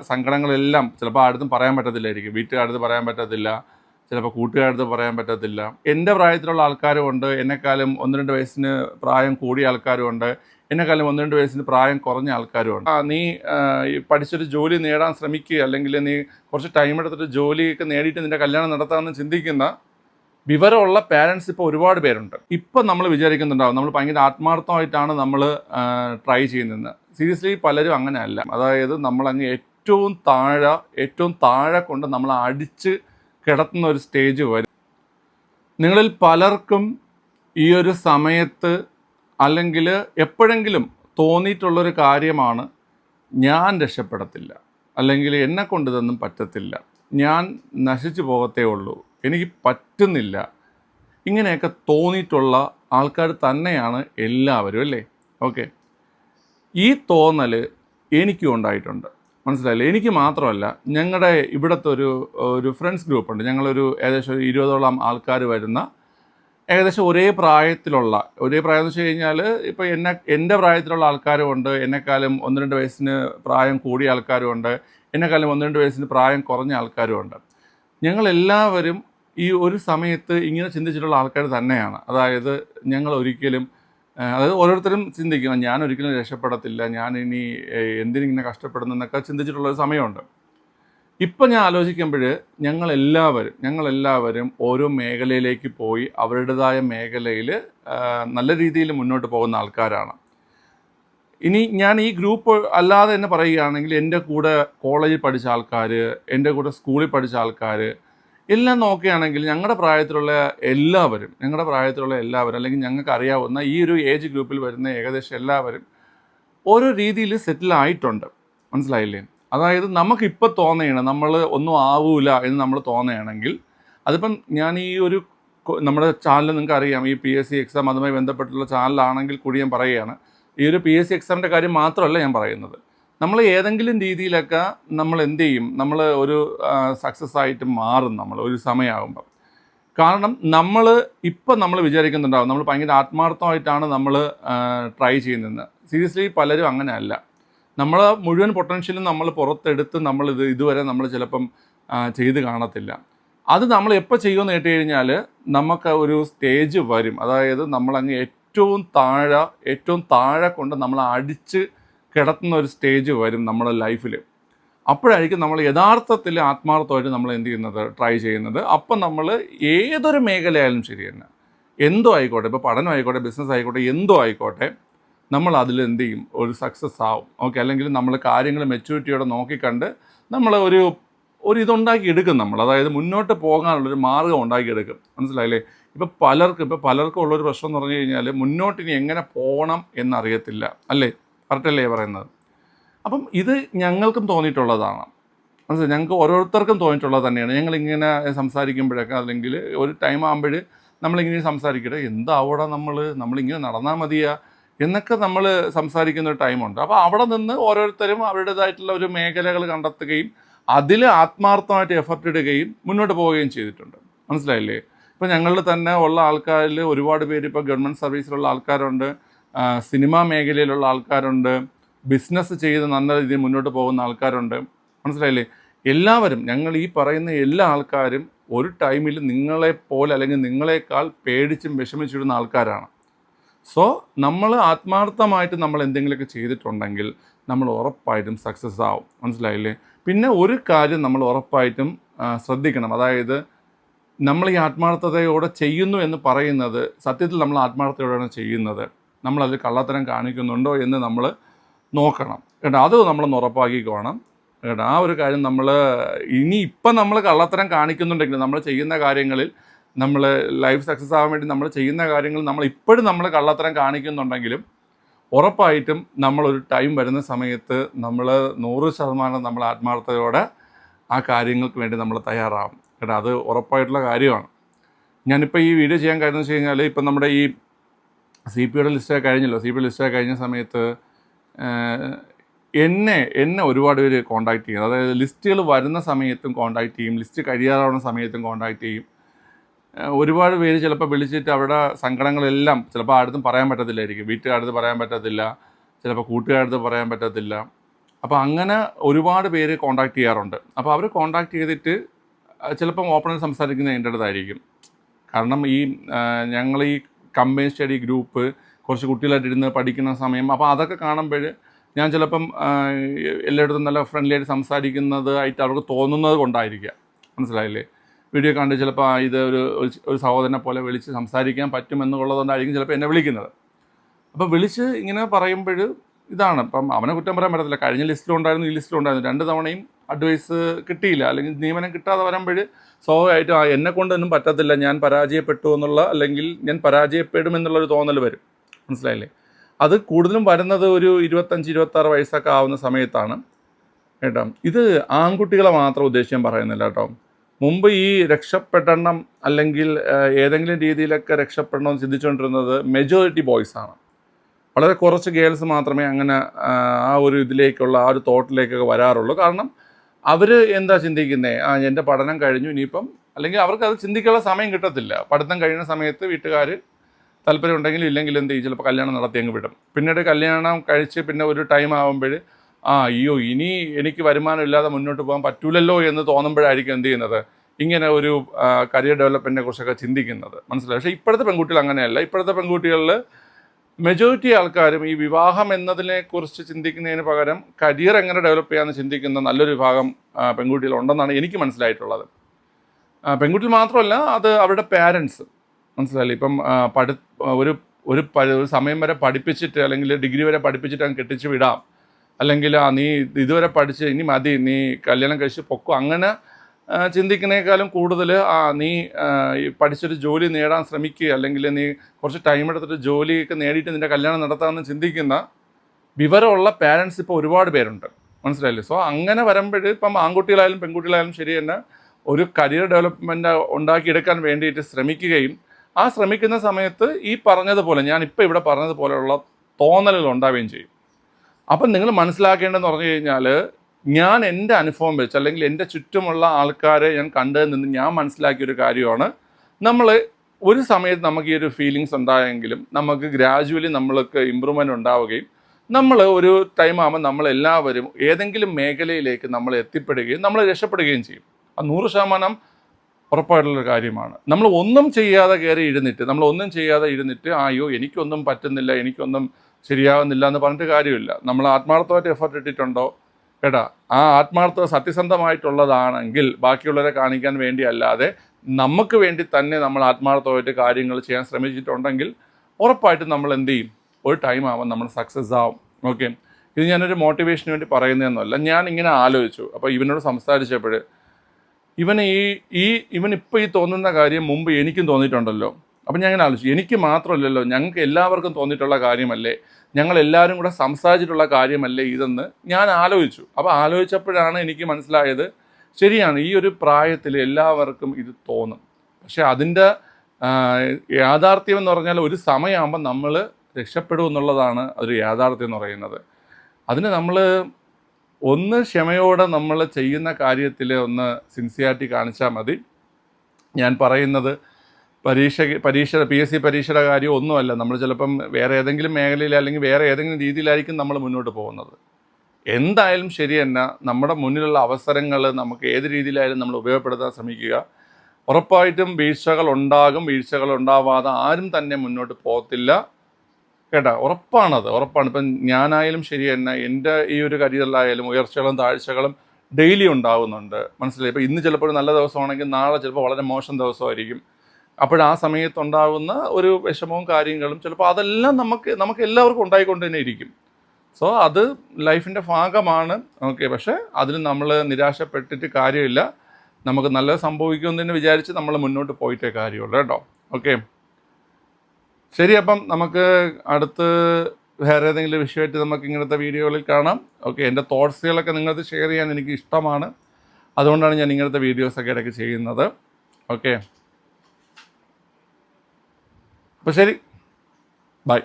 സങ്കടങ്ങളെല്ലാം ചിലപ്പോൾ ആടുത്തും പറയാൻ പറ്റത്തില്ലായിരിക്കും. വീട്ടുകാരടുത്ത് പറയാൻ പറ്റത്തില്ല. ചിലപ്പോൾ കൂട്ടുകാരടുത്ത് പറയാൻ പറ്റത്തില്ല. എന്റെ പ്രായത്തിലുള്ള ആൾക്കാരും ഉണ്ട് എന്നെക്കാളും ഒന്ന് രണ്ട് വയസ്സിന് പ്രായം കൂടിയ ആൾക്കാരും ഉണ്ട് എന്നെക്കാളും ഒന്ന് രണ്ട് വയസ്സിന് പ്രായം കുറഞ്ഞ ആൾക്കാരും ഉണ്ട് നീ പഠിച്ചൊരു ജോലി നേടാൻ ശ്രമിക്കുക. അല്ലെങ്കിൽ നീ കുറച്ച് ടൈം എടുത്തിട്ട് ജോലിയൊക്കെ നേടിയിട്ട് നിന്റെ കല്യാണം നടത്താമെന്ന് ചിന്തിക്കുന്ന വിവരമുള്ള പാരൻസ് ഇപ്പോൾ ഒരുപാട് പേരുണ്ട്. ഇപ്പം നമ്മൾ വിചാരിക്കുന്നുണ്ടാവും. നമ്മൾ ഭയങ്കര ആത്മാർത്ഥമായിട്ടാണ് നമ്മൾ ട്രൈ ചെയ്യുന്നത്. സീരിയസ്ലി പലരും അങ്ങനെയല്ല. അതായത് നമ്മളങ്ങ് ഏറ്റവും താഴെ ഏറ്റവും താഴെ കൊണ്ട് നമ്മൾ അടിച്ച് കിടത്തുന്ന ഒരു സ്റ്റേജ് വരും. നിങ്ങളിൽ പലർക്കും ഈ ഒരു സമയത്ത് അല്ലെങ്കിൽ എപ്പോഴെങ്കിലും തോന്നിയിട്ടുള്ളൊരു കാര്യമാണ് ഞാൻ രക്ഷപ്പെടത്തില്ല അല്ലെങ്കിൽ എന്നെ കൊണ്ട് ഇതൊന്നും പറ്റത്തില്ല ഞാൻ നശിച്ചു പോകത്തേ ഉള്ളൂ എനിക്ക് പറ്റുന്നില്ല ഇങ്ങനെയൊക്കെ തോന്നിയിട്ടുള്ള ആൾക്കാർ തന്നെയാണ് എല്ലാവരും അല്ലേ? ഓക്കെ. ഈ തോന്നൽ എനിക്കും ഉണ്ടായിട്ടുണ്ട്. മനസ്സിലായില്ലേ? എനിക്ക് മാത്രമല്ല ഞങ്ങളുടെ ഇവിടുത്തെ ഒരു ഒരു ഫ്രണ്ട്സ് ഗ്രൂപ്പുണ്ട് ഞങ്ങളൊരു ഏകദേശം ഒരു ഇരുപതോളം ആൾക്കാർ വരുന്ന ഏകദേശം ഒരേ പ്രായത്തിലുള്ള ഒരേ പ്രായം എന്ന് വെച്ച് കഴിഞ്ഞാൽ ഇപ്പോൾ എന്നെ എന്റെ പ്രായത്തിലുള്ള ആൾക്കാരും ഉണ്ട്. എന്നെക്കാളും ഒന്ന് രണ്ട് വയസ്സിന് പ്രായം കൂടിയ ആൾക്കാരും ഉണ്ട്. എന്നെക്കാളും ഒന്ന് രണ്ട് വയസ്സിന് പ്രായം കുറഞ്ഞ ആൾക്കാരും ഉണ്ട്. ഞങ്ങളെല്ലാവരും ഈ ഒരു സമയത്ത് ഇങ്ങനെ ചിന്തിച്ചിട്ടുള്ള ആൾക്കാർ തന്നെയാണ്. അതായത് ഞങ്ങൾ ഒരിക്കലും അതായത് ഓരോരുത്തരും ചിന്തിക്കുക ഞാൻ ഒരിക്കലും രക്ഷപ്പെടത്തില്ല. ഞാൻ ഇനി എന്തിനിങ്ങനെ കഷ്ടപ്പെടുന്നു എന്നൊക്കെ ചിന്തിച്ചിട്ടുള്ള ഒരു സമയമുണ്ട്. ഇപ്പം ഞാൻ ആലോചിക്കുമ്പോൾ ഞങ്ങളെല്ലാവരും ഞങ്ങളെല്ലാവരും ഓരോ മേഖലയിലേക്ക് പോയി അവരുടേതായ മേഖലയിൽ നല്ല രീതിയിൽ മുന്നോട്ട് പോകുന്ന ആൾക്കാരാണ്. ഇനി ഞാൻ ഈ ഗ്രൂപ്പ് അല്ലാതെ തന്നെ പറയുകയാണെങ്കിൽ എന്റെ കൂടെ കോളേജിൽ പഠിച്ച ആൾക്കാർ എന്റെ കൂടെ സ്കൂളിൽ പഠിച്ച ആൾക്കാർ എല്ലാം നോക്കുകയാണെങ്കിൽ ഞങ്ങളുടെ പ്രായത്തിലുള്ള എല്ലാവരും ഞങ്ങളുടെ പ്രായത്തിലുള്ള എല്ലാവരും അല്ലെങ്കിൽ ഞങ്ങൾക്ക് അറിയാവുന്ന ഈ ഒരു ഏജ് ഗ്രൂപ്പിൽ വരുന്ന ഏകദേശം എല്ലാവരും ഓരോ രീതിയിൽ സെറ്റിൽ ആയിട്ടുണ്ട്. മനസ്സിലായില്ലേ? അതായത് നമുക്കിപ്പോൾ തോന്നുകയാണ് നമ്മൾ ഒന്നും ആവൂല എന്ന് നമ്മൾ തോന്നുകയാണെങ്കിൽ അതിപ്പം ഞാൻ ഈ ഒരു നമ്മുടെ ചാനൽ നിങ്ങൾക്ക് അറിയാം. ഈ പി എസ് സി എക്സാം അതുമായി ബന്ധപ്പെട്ടുള്ള ചാനലാണെങ്കിൽ കൂടി ഞാൻ പറയുകയാണ്. ഈ ഒരു പി എസ് സി എക്സാമിന്റെ കാര്യം മാത്രമല്ല ഞാൻ പറയുന്നത്. നമ്മൾ ഏതെങ്കിലും രീതിയിലൊക്കെ നമ്മൾ എന്ത് ചെയ്യും? നമ്മൾ ഒരു സക്സസ് ആയിട്ട് മാറും നമ്മൾ ഒരു സമയമാകുമ്പോൾ കാരണം നമ്മൾ ഇപ്പം നമ്മൾ വിചാരിക്കുന്നുണ്ടാവും നമ്മൾ ഭയങ്കര ആത്മാർത്ഥമായിട്ടാണ് നമ്മൾ ട്രൈ ചെയ്യുന്നത്. സീരിയസ്ലി പലരും അങ്ങനെ അല്ല നമ്മൾ മുഴുവൻ പൊട്ടൻഷ്യലും നമ്മൾ പുറത്തെടുത്ത് നമ്മൾ ഇത് ഇതുവരെ നമ്മൾ ചിലപ്പം ചെയ്ത് കാണത്തില്ല. അത് നമ്മൾ എപ്പോൾ ചെയ്യുമെന്ന് കേട്ട് കഴിഞ്ഞാൽ നമുക്ക് ഒരു സ്റ്റേജ് വരും. അതായത് നമ്മളങ്ങ് ഏറ്റവും താഴെ ഏറ്റവും താഴെ കൊണ്ട് നമ്മൾ അടിച്ച് കിടത്തുന്ന ഒരു സ്റ്റേജ് വരും നമ്മുടെ ലൈഫിൽ അപ്പോഴായിരിക്കും നമ്മൾ യഥാർത്ഥത്തിൽ ആത്മാർത്ഥമായിട്ട് നമ്മൾ എന്ത് ചെയ്യുന്നത്? ട്രൈ ചെയ്യുന്നത്. അപ്പം നമ്മൾ ഏതൊരു മേഖലയായാലും ശരി തന്നെ. എന്തോ ആയിക്കോട്ടെ ഇപ്പോൾ പഠനം ആയിക്കോട്ടെ ബിസിനസ് ആയിക്കോട്ടെ എന്തോ ആയിക്കോട്ടെ നമ്മൾ അതിൽ എന്ത് ചെയ്യും? ഒരു സക്സസ് ആവും. ഓക്കെ അല്ലെങ്കിൽ നമ്മൾ കാര്യങ്ങൾ മെച്യൂരിറ്റിയോടെ നോക്കിക്കണ്ട് നമ്മൾ ഒരു ഒരു ഇതുണ്ടാക്കി എടുക്കും നമ്മൾ. അതായത് മുന്നോട്ട് പോകാനുള്ളൊരു മാർഗം ഉണ്ടാക്കിയെടുക്കും മനസ്സിലായില്ലേ? ഇപ്പോൾ പലർക്കും ഇപ്പോൾ പലർക്കും ഉള്ളൊരു പ്രശ്നം എന്ന് പറഞ്ഞു കഴിഞ്ഞാൽ മുന്നോട്ടിനി എങ്ങനെ പോകണം എന്നറിയത്തില്ല. അല്ലേ? കറക്റ്റല്ലേ പറയുന്നത്? അപ്പം ഇത് ഞങ്ങൾക്കും തോന്നിയിട്ടുള്ളതാണ്. മനസ്സിലായി? ഞങ്ങൾക്ക് ഓരോരുത്തർക്കും തോന്നിയിട്ടുള്ളത് തന്നെയാണ്. ഞങ്ങളിങ്ങനെ സംസാരിക്കുമ്പോഴൊക്കെ അല്ലെങ്കിൽ ഒരു ടൈം ആകുമ്പോൾ നമ്മളിങ്ങനെ സംസാരിക്കട്ടെ എന്താവടെ നമ്മൾ നമ്മളിങ്ങനെ നടന്നാൽ മതിയാ? എന്നൊക്കെ നമ്മൾ സംസാരിക്കുന്ന ഒരു ടൈമുണ്ട് അപ്പോൾ അവിടെ നിന്ന് ഓരോരുത്തരും അവരുടേതായിട്ടുള്ള ഒരു മേഖലകൾ കണ്ടെത്തുകയും അതിൽ ആത്മാർത്ഥമായിട്ട് എഫർട്ട് ഇടുകയും മുന്നോട്ട് പോവുകയും ചെയ്തിട്ടുണ്ട്. മനസ്സിലായില്ലേ? ഇപ്പോൾ ഞങ്ങളിൽ തന്നെ ഉള്ള ആൾക്കാരിൽ ഒരുപാട് പേര് ഇപ്പോൾ ഗവൺമെന്റ് സർവീസിലുള്ള ആൾക്കാരുണ്ട്. സിനിമാ മേഖലയിലുള്ള ആൾക്കാരുണ്ട്. ബിസിനസ് ചെയ്ത് നല്ല രീതിയിൽ മുന്നോട്ട് പോകുന്ന ആൾക്കാരുണ്ട്. മനസ്സിലായില്ലേ? എല്ലാവരും ഞങ്ങൾ ഈ പറയുന്ന എല്ലാ ആൾക്കാരും ഒരു ടൈമിൽ നിങ്ങളെപ്പോലെ അല്ലെങ്കിൽ നിങ്ങളെക്കാൾ പേടിച്ചും വിഷമിച്ചിടുന്ന ആൾക്കാരാണ്. സോ നമ്മൾ ആത്മാർത്ഥമായിട്ട് നമ്മൾ എന്തെങ്കിലുമൊക്കെ ചെയ്തിട്ടുണ്ടെങ്കിൽ നമ്മൾ ഉറപ്പായിട്ടും സക്സസ് ആവും. മനസ്സിലായില്ലേ? പിന്നെ ഒരു കാര്യം നമ്മൾ ഉറപ്പായിട്ടും ശ്രദ്ധിക്കണം. അതായത് നമ്മൾ ഈ ആത്മാർത്ഥതയോടെ ചെയ്യുന്നു എന്ന് പറയുന്നത് സത്യത്തിൽ നമ്മൾ ആത്മാർത്ഥതയോടെയാണ് ചെയ്യുന്നത്. നമ്മളതിൽ കള്ളത്തരം കാണിക്കുന്നുണ്ടോ എന്ന് നമ്മൾ നോക്കണം. കേട്ടോ? അത് നമ്മളൊന്ന് ഉറപ്പാക്കിക്കോണം. കേട്ടോ? ആ ഒരു കാര്യം നമ്മൾ ഇനി ഇപ്പം നമ്മൾ കള്ളത്തരം കാണിക്കുന്നുണ്ടെങ്കിൽ നമ്മൾ ചെയ്യുന്ന കാര്യങ്ങളിൽ നമ്മൾ ലൈഫ് സക്സസ് ആവാൻ വേണ്ടി നമ്മൾ ചെയ്യുന്ന കാര്യങ്ങൾ നമ്മൾ ഇപ്പോഴും നമ്മൾ കള്ളത്തരം കാണിക്കുന്നുണ്ടെങ്കിലും ഉറപ്പായിട്ടും നമ്മളൊരു ടൈം വരുന്ന സമയത്ത് നമ്മൾ നൂറ് ശതമാനം നമ്മൾ ആത്മാർത്ഥതയോടെ ആ കാര്യങ്ങൾക്ക് വേണ്ടി നമ്മൾ തയ്യാറാവും കേട്ടോ? അത് ഉറപ്പായിട്ടുള്ള കാര്യമാണ്. ഞാനിപ്പോൾ ഈ വീഡിയോ ചെയ്യാൻ കാര്യം വെച്ച് കഴിഞ്ഞാൽ ഇപ്പം നമ്മുടെ ഈ സി പി ലിസ്റ്റൊക്കെ കഴിഞ്ഞല്ലോ. സി പി ലിസ്റ്റൊക്കെ കഴിഞ്ഞ സമയത്ത് എന്നെ എന്നെ ഒരുപാട് പേര് കോണ്ടാക്ട് ചെയ്യും അതായത് ലിസ്റ്റുകൾ വരുന്ന സമയത്തും കോണ്ടാക്ട് ചെയ്യും ലിസ്റ്റ് കഴിയാറാവുന്ന സമയത്തും കോണ്ടാക്ട് ചെയ്യും. ഒരുപാട് പേര് ചിലപ്പോൾ വിളിച്ചിട്ട് അവരുടെ സങ്കടങ്ങളെല്ലാം ചിലപ്പോൾ ആടുത്തും പറയാൻ പറ്റത്തില്ലായിരിക്കും. വീട്ടുകാരടുത്ത് പറയാൻ പറ്റത്തില്ല ചിലപ്പോൾ കൂട്ടുകാരടുത്ത് പറയാൻ പറ്റത്തില്ല. അപ്പോൾ അങ്ങനെ ഒരുപാട് പേര് കോണ്ടാക്ട് ചെയ്യാറുണ്ട്. അപ്പോൾ അവർ കോണ്ടാക്ട് ചെയ്തിട്ട് ചിലപ്പം ഓപ്പണായിട്ട് സംസാരിക്കുന്നത് എന്റെ അടുത്തായിരിക്കും കാരണം ഈ ഞങ്ങൾ ഈ കമ്പൈൻ സ്റ്റഡി ഗ്രൂപ്പ് കുറച്ച് കുട്ടികളായിട്ട് ഇരുന്ന് പഠിക്കുന്ന സമയം. അപ്പോൾ അതൊക്കെ കാണുമ്പോൾ ഞാൻ ചിലപ്പം എല്ലായിടത്തും നല്ല ഫ്രണ്ട്ലി ആയിട്ട് സംസാരിക്കുന്നത് ആയിട്ട് അവർക്ക് തോന്നുന്നത് കൊണ്ടായിരിക്കുക. മനസ്സിലായില്ലേ? വീഡിയോ കണ്ട് ചിലപ്പോൾ ഇത് ഒരു- ഒരു സഹോദരനെ പോലെ വിളിച്ച് സംസാരിക്കാൻ പറ്റുമെന്നുള്ളതുകൊണ്ടായിരിക്കും ചിലപ്പോൾ എന്നെ വിളിക്കുന്നത്. അപ്പോൾ വിളിച്ച് ഇങ്ങനെ പറയുമ്പോൾ ഇതാണ്. അപ്പം അവനെ കുറ്റം പറയാൻ പറ്റത്തില്ല. കഴിഞ്ഞ ലിസ്റ്റിലുണ്ടായിരുന്നു ഈ ലിസ്റ്റിലുണ്ടായിരുന്നു. രണ്ട് തവണയും അഡ്വൈസ് കിട്ടിയില്ല. അല്ലെങ്കിൽ നിയമനം കിട്ടാതെ വരുമ്പോൾ സ്വാഭാവികമായിട്ടും ആ എന്നെ കൊണ്ടൊന്നും പറ്റത്തില്ല ഞാൻ പരാജയപ്പെട്ടു എന്നുള്ള അല്ലെങ്കിൽ ഞാൻ പരാജയപ്പെടുമെന്നുള്ളൊരു തോന്നൽ വരും. മനസ്സിലായില്ലേ? അത് കൂടുതലും വരുന്നത് ഒരു ഇരുപത്തഞ്ച് ഇരുപത്താറ് വയസ്സൊക്കെ ആവുന്ന സമയത്താണ്. കേട്ടോ? ഇത് ആൺകുട്ടികളെ മാത്രം ഉദ്ദേശിക്കാൻ പറയുന്നില്ല കേട്ടോ. മുമ്പ് ഈ രക്ഷപ്പെടണം അല്ലെങ്കിൽ ഏതെങ്കിലും രീതിയിലൊക്കെ രക്ഷപ്പെടണമെന്ന് ചിന്തിച്ചുകൊണ്ടിരുന്നത് മെജോറിറ്റി ബോയ്സാണ് വളരെ കുറച്ച് ഗേൾസ് മാത്രമേ അങ്ങനെ ആ ഒരു ഇതിലേക്കുള്ള ആ ഒരു തോട്ടിലേക്കൊക്കെ വരാറുള്ളൂ. കാരണം അവർ എന്താ ചിന്തിക്കുന്നത് ആ എന്റെ പഠനം കഴിഞ്ഞു ഇനിയിപ്പം അല്ലെങ്കിൽ അവർക്ക് അത് ചിന്തിക്കാനുള്ള സമയം കിട്ടത്തില്ല. പഠിത്തം കഴിയുന്ന സമയത്ത് വീട്ടുകാർ താല്പര്യം ഇല്ലെങ്കിലും എന്ത് ചെയ്യും? ചിലപ്പോൾ കല്യാണം നടത്തി അങ്ങ് വിടും. പിന്നീട് കല്യാണം കഴിച്ച് പിന്നെ ഒരു ടൈം ആകുമ്പോൾ ആ അയ്യോ ഇനി എനിക്ക് വരുമാനം ഇല്ലാതെ മുന്നോട്ട് പോകാൻ പറ്റൂലല്ലോ എന്ന് തോന്നുമ്പോഴായിരിക്കും എന്ത് ചെയ്യുന്നത്? ഇങ്ങനെ ഒരു കരിയർ ഡെവലപ്മെന്റിനെ കുറിച്ചൊക്കെ ചിന്തിക്കുന്നത്. മനസ്സിലായി? പക്ഷേ ഇപ്പോഴത്തെ പെൺകുട്ടികൾ അങ്ങനെയല്ല. ഇപ്പോഴത്തെ പെൺകുട്ടികളിൽ മെജോറിറ്റി ആൾക്കാരും ഈ വിവാഹം എന്നതിനെ കുറിച്ച് ചിന്തിക്കുന്നതിന് പകരം കരിയർ എങ്ങനെ ഡെവലപ്പ് ചെയ്യാമെന്ന് ചിന്തിക്കുന്ന നല്ലൊരു വിഭാഗം പെൺകുട്ടികൾ ഉണ്ടെന്നാണ് എനിക്ക് മനസ്സിലായിട്ടുള്ളത്. പെൺകുട്ടികൾ മാത്രമല്ല അത് അവരുടെ പാരൻസ് മനസ്സിലായില്ലേ? ഇപ്പം പഠി ഒരു ഒരു സമയം വരെ പഠിപ്പിച്ചിട്ട് അല്ലെങ്കിൽ ഡിഗ്രി വരെ പഠിപ്പിച്ചിട്ട് അങ്ങ് കെട്ടിച്ച് വിടാം. അല്ലെങ്കിൽ നീ ഇതുവരെ പഠിച്ച് ഇനി മതി നീ കല്യാണം കഴിച്ച് പൊക്കോ. അങ്ങനെ ചിന്തിക്കുന്നതിനേക്കാളും കൂടുതൽ ആ നീ പഠിച്ചൊരു ജോലി നേടാൻ ശ്രമിക്കുക അല്ലെങ്കിൽ നീ കുറച്ച് ടൈം എടുത്തിട്ട് ജോലിയൊക്കെ നേടിയിട്ട് നിന്റെ കല്യാണം നടത്താമെന്ന് ചിന്തിക്കുന്ന വിവരമുള്ള പാരൻസ് ഇപ്പോൾ ഒരുപാട് പേരുണ്ട്. മനസ്സിലായില്ലേ? സോ അങ്ങനെ വരുമ്പോൾ ഇപ്പം ആൺകുട്ടികളായാലും പെൺകുട്ടികളായാലും ശരി തന്നെ ഒരു കരിയർ ഡെവലപ്മെന്റ് ഉണ്ടാക്കിയെടുക്കാൻ വേണ്ടിയിട്ട് ശ്രമിക്കുകയും ആ ശ്രമിക്കുന്ന സമയത്ത് ഈ പറഞ്ഞതുപോലെ ഞാൻ ഇപ്പോൾ ഇവിടെ പറഞ്ഞതുപോലെയുള്ള തോന്നലുകൾ ഉണ്ടാവുകയും ചെയ്യും. അപ്പം നിങ്ങൾ മനസ്സിലാക്കേണ്ടതെന്ന് പറഞ്ഞു കഴിഞ്ഞാൽ ഞാൻ എന്റെ അനുഭവം വെച്ച് അല്ലെങ്കിൽ എന്റെ ചുറ്റുമുള്ള ആൾക്കാരെ ഞാൻ കണ്ടതിൽ നിന്ന് ഞാൻ മനസ്സിലാക്കിയൊരു കാര്യമാണ്. നമ്മൾ ഒരു സമയത്ത് നമുക്ക് ഈ ഒരു ഫീലിങ്സ് ഉണ്ടായെങ്കിലും നമുക്ക് ഗ്രാജുവലി നമ്മൾക്ക് ഇമ്പ്രൂവ്മെന്റ് ഉണ്ടാവുകയും നമ്മൾ ഒരു ടൈം ആകുമ്പോൾ നമ്മളെല്ലാവരും ഏതെങ്കിലും മേഖലയിലേക്ക് നമ്മൾ എത്തിപ്പെടുകയും നമ്മൾ രക്ഷപ്പെടുകയും ചെയ്യും. ആ നൂറ് ശതമാനം ഉറപ്പായിട്ടുള്ളൊരു കാര്യമാണ്. നമ്മൾ ഒന്നും ചെയ്യാതെ കയറി ഇരുന്നിട്ട് നമ്മൾ ഒന്നും ചെയ്യാതെ ഇരുന്നിട്ട് "ആ, അയ്യോ എനിക്കൊന്നും പറ്റുന്നില്ല എനിക്കൊന്നും ശരിയാവുന്നില്ല എന്ന് പറഞ്ഞിട്ട് കാര്യമില്ല. നമ്മൾ ആത്മാർത്ഥമായിട്ട് എഫർട്ട് ഇട്ടിട്ടുണ്ടോ? കേട്ടാ ആ ആത്മാർത്ഥത സത്യസന്ധമായിട്ടുള്ളതാണെങ്കിൽ ബാക്കിയുള്ളവരെ കാണിക്കാൻ വേണ്ടി അല്ലാതെ നമുക്ക് വേണ്ടി തന്നെ നമ്മൾ ആത്മാർത്ഥമായിട്ട് കാര്യങ്ങൾ ചെയ്യാൻ ശ്രമിച്ചിട്ടുണ്ടെങ്കിൽ ഉറപ്പായിട്ടും നമ്മൾ എന്ത് ചെയ്യും? ഒരു ടൈം ആവാം നമ്മൾ സക്സസ് ആവും. ഓക്കെ ഇത് ഞാനൊരു മോട്ടിവേഷന് വേണ്ടി പറയുന്നതെന്നല്ല. ഞാൻ ഇങ്ങനെ ആലോചിച്ചു. അപ്പോൾ ഇവനോട് സംസാരിച്ചപ്പോൾ ഇവന് ഈ ഈ ഇവൻ ഈ തോന്നുന്ന കാര്യം മുമ്പ് എനിക്കും തോന്നിയിട്ടുണ്ടല്ലോ. അപ്പം ഞാൻ ഇങ്ങനെ ആലോചിച്ചു. എനിക്ക് മാത്രമല്ലല്ലോ ഞങ്ങൾക്ക് എല്ലാവർക്കും തോന്നിയിട്ടുള്ള കാര്യമല്ലേ? ഞങ്ങൾ എല്ലാവരും കൂടെ സംസാരിച്ചിട്ടുള്ള കാര്യമല്ലേ ഇതെന്ന് ഞാൻ ആലോചിച്ചു. അപ്പോൾ ആലോചിച്ചപ്പോഴാണ് എനിക്ക് മനസ്സിലായത് ശരിയാണ് ഈ ഒരു പ്രായത്തിൽ എല്ലാവർക്കും ഇത് തോന്നും. പക്ഷേ അതിന്റെ യാഥാർത്ഥ്യം എന്ന് പറഞ്ഞാൽ ഒരു സമയമാകുമ്പോൾ നമ്മൾ രക്ഷപ്പെടും എന്നുള്ളതാണ് അതൊരു യാഥാർത്ഥ്യം എന്ന് പറയുന്നത്. അതിന് നമ്മൾ ഒന്ന് ക്ഷമയോടെ നമ്മൾ ചെയ്യുന്ന കാര്യത്തിൽ ഒന്ന് സിൻസിയാരിറ്റി കാണിച്ചാൽ മതി. ഞാൻ പറയുന്നത് പരീക്ഷ പരീക്ഷ പി എസ് സി പരീക്ഷയുടെ കാര്യം ഒന്നുമല്ല. നമ്മൾ ചിലപ്പം വേറെ ഏതെങ്കിലും മേഖലയിൽ അല്ലെങ്കിൽ വേറെ ഏതെങ്കിലും രീതിയിലായിരിക്കും നമ്മൾ മുന്നോട്ട് പോകുന്നത്. എന്തായാലും ശരി നമ്മുടെ മുന്നിലുള്ള അവസരങ്ങൾ നമുക്ക് ഏത് രീതിയിലായാലും നമ്മൾ ഉപയോഗപ്പെടുത്താൻ ശ്രമിക്കുക. ഉറപ്പായിട്ടും വീഴ്ചകൾ ഉണ്ടാകും വീഴ്ചകൾ ഉണ്ടാവാതെ ആരും തന്നെ മുന്നോട്ട് പോകത്തില്ല. കേട്ടോ? ഉറപ്പാണത് ഉറപ്പാണ്. ഇപ്പം ഞാനായാലും ശരി തന്നെ എന്റെ ഈ ഒരു കരിയറിലായാലും ഉയർച്ചകളും താഴ്ചകളും ഡെയിലി ഉണ്ടാകുന്നുണ്ട്. മനസ്സിലായി? ഇപ്പോൾ ഇന്ന് ചിലപ്പോൾ ഒരു നല്ല ദിവസമാണെങ്കിൽ നാളെ ചിലപ്പോൾ വളരെ മോശം ദിവസമായിരിക്കും. അപ്പോൾ ആ സമയത്തുണ്ടാകുന്ന ഒരു വിഷമവും കാര്യങ്ങളും ചിലപ്പോൾ അതെല്ലാം നമുക്ക് നമുക്ക് എല്ലാവർക്കും ഉണ്ടായിക്കൊണ്ട് തന്നെ ഇരിക്കും. സോ അത് ലൈഫിന്റെ ഭാഗമാണ്. ഓക്കെ പക്ഷേ അതിന് നമ്മൾ നിരാശപ്പെട്ടിട്ട് കാര്യമില്ല. നമുക്ക് നല്ലത് സംഭവിക്കുമെന്ന് വിചാരിച്ച് നമ്മൾ മുന്നോട്ട് പോയിട്ടേ കാര്യമുള്ളൂ കേട്ടോ. ഓക്കെ ശരി അപ്പം നമുക്ക് അടുത്ത് വേറെ ഏതെങ്കിലും വിഷയമായിട്ട് നമുക്ക് ഇങ്ങനത്തെ വീഡിയോകളിൽ കാണാം. ഓക്കെ എന്റെ തോട്ട്സുകളൊക്കെ നിങ്ങൾക്ക് ഷെയർ ചെയ്യാൻ എനിക്ക് ഇഷ്ടമാണ്. അതുകൊണ്ടാണ് ഞാൻ ഇങ്ങനത്തെ വീഡിയോസൊക്കെ ഇടയ്ക്ക് ചെയ്യുന്നത്. ഓക്കെ അപ്പോൾ ശരി. ബൈ.